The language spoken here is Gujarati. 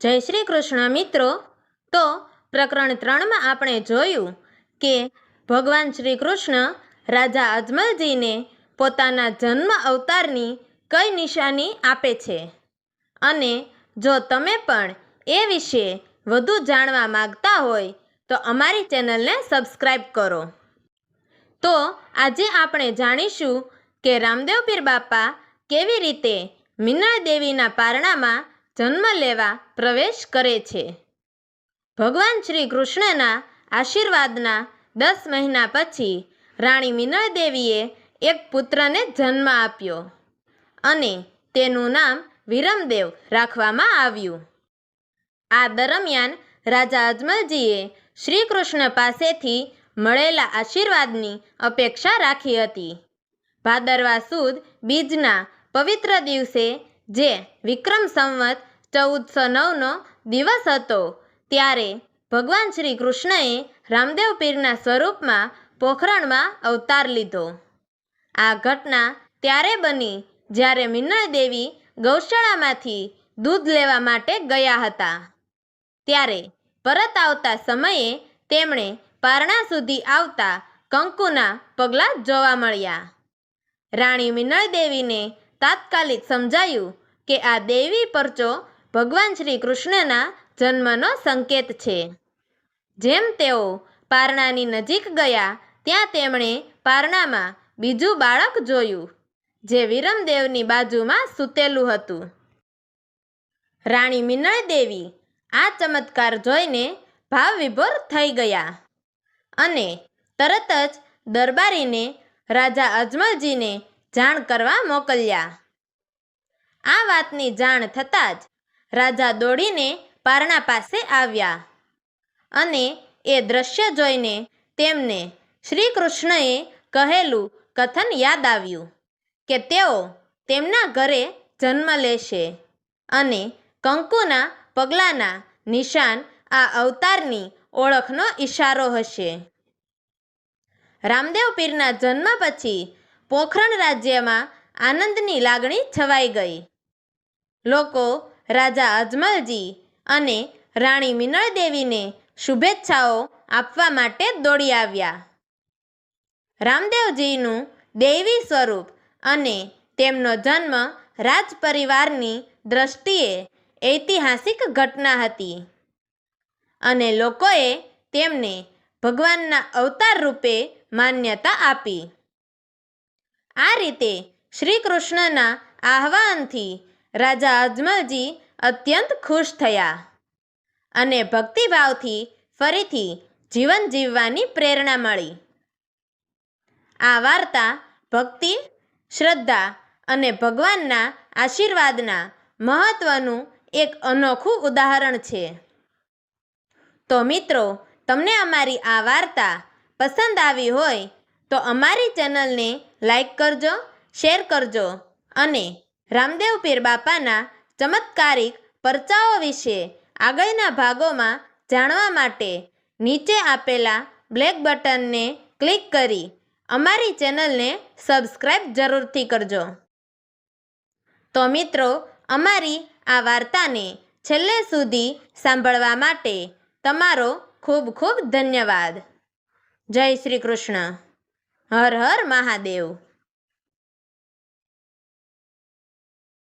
જય શ્રી કૃષ્ણ, મિત્રો. તો પ્રકરણ ત્રણમાં આપણે જોયું કે ભગવાન શ્રી કૃષ્ણ રાજા અજમલજીને પોતાના જન્મ અવતારની કઈ નિશાની આપે છે? અને જો તમે પણ એ વિશે વધુ જાણવા માંગતા હોય, તો અમારી ચેનલને સબસ્ક્રાઈબ કરો. તો આજે આપણે જાણીશું કે રામદેવ પીર બાપા કેવી રીતે મિનળ દેવીના પારણામાં જન્મ લેવા પ્રવેશ કરે છે. ભગવાન શ્રી કૃષ્ણના આશીર્વાદના દસ મહિના પછી રાણી મિનળ દેવીએ એક પુત્રને જન્મ આપ્યો અને તેનું નામ વિરમદેવ રાખવામાં આવ્યું. આ દરમિયાન રાજા અજમલજીએ શ્રી કૃષ્ણ પાસેથી મળેલા આશીર્વાદની અપેક્ષા રાખી હતી. ભાદરવા સુદ બીજના પવિત્ર દિવસે જે વિક્રમ સંવત ચૌદસો નવનો દિવસ હતો. ત્યારે ભગવાન શ્રી કૃષ્ણએ રામદેવ પીરના સ્વરૂપમાં પોખરણમાં અવતાર લીધો. આ ઘટના ત્યારે બની જ્યારે મિનળ દેવી ગૌશાળામાંથી દૂધ લેવા માટે ગયા હતા. ત્યારે પરત આવતા સમયે તેમણે પારણા સુધી આવતા કંકુના પગલાં જોવા મળ્યા. રાણી મિનળ દેવીને તાત્કાલિક સમજાયું કે આ દેવી પરચો ભગવાન શ્રી કૃષ્ણના જન્મનો સંકેત છે. જેમ તેઓ પારણાની નજીક ગયા, ત્યાં તેમણે પારણામાં બીજું બાળક જોયું, જે વિરમદેવની બાજુમાં સૂતેલું હતું. રાણી મિનળ દેવી આ ચમત્કાર જોઈને ભાવ વિભોર થઈ ગયા અને તરત જ દરબારીને રાજા અજમલજીને જાણ કરવા મોકલ્યા. આ વાતની જાણ થતાં જ રાજા દોડીને પારણા પાસે આવ્યા અને એ દ્રશ્ય જોઈને તેમને શ્રી કૃષ્ણએ કહેલું કથન યાદ આવ્યું કે તેઓ તેમના ઘરે જન્મ લેશે અને કંકુના પગલાંના નિશાન આ અવતારની ઓળખનો ઈશારો હશે. રામદેવ પીરના જન્મ પછી પોખરણ રાજ્યમાં આનંદની લાગણી છવાઈ ગઈ. લોકો રાજા અજમલજી અને રાણી મિનળ દેવીને શુભેચ્છાઓ આપવા માટે દોડી આવ્યા. રામદેવજીનું દૈવી સ્વરૂપ અને તેમનો જન્મ રાજ પરિવારની દ્રષ્ટિએ ઐતિહાસિક ઘટના હતી અને લોકોએ તેમને ભગવાનના અવતાર રૂપે માન્યતા આપી. આ રીતે શ્રી કૃષ્ણના આહ્વાનથી રાજા અજમલજી અત્યંત ખુશ થયા અને ભક્તિભાવથી ફરીથી જીવન જીવવાની પ્રેરણા મળી. આ વાર્તા ભક્તિ, શ્રદ્ધા અને ભગવાનના આશીર્વાદના મહત્વનું એક અનોખું ઉદાહરણ છે. તો મિત્રો, તમને અમારી આ વાર્તા પસંદ આવી હોય તો અમારી ચેનલને લાઈક કરજો, શેર કરજો અને રામદેવ પીર બાપાના ચમત્કારિક પરચાઓ વિશે આગળના ભાગોમાં જાણવા માટે નીચે આપેલા બ્લેક બટનને ક્લિક કરી અમારી ચેનલને સબસ્ક્રાઈબ જરૂરથી કરજો. તો મિત્રો, અમારી આ વાર્તાને છેલ્લે સુધી સાંભળવા માટે તમારો ખૂબ ખૂબ ધન્યવાદ. જય શ્રી કૃષ્ણ. હર હર મહાદેવ.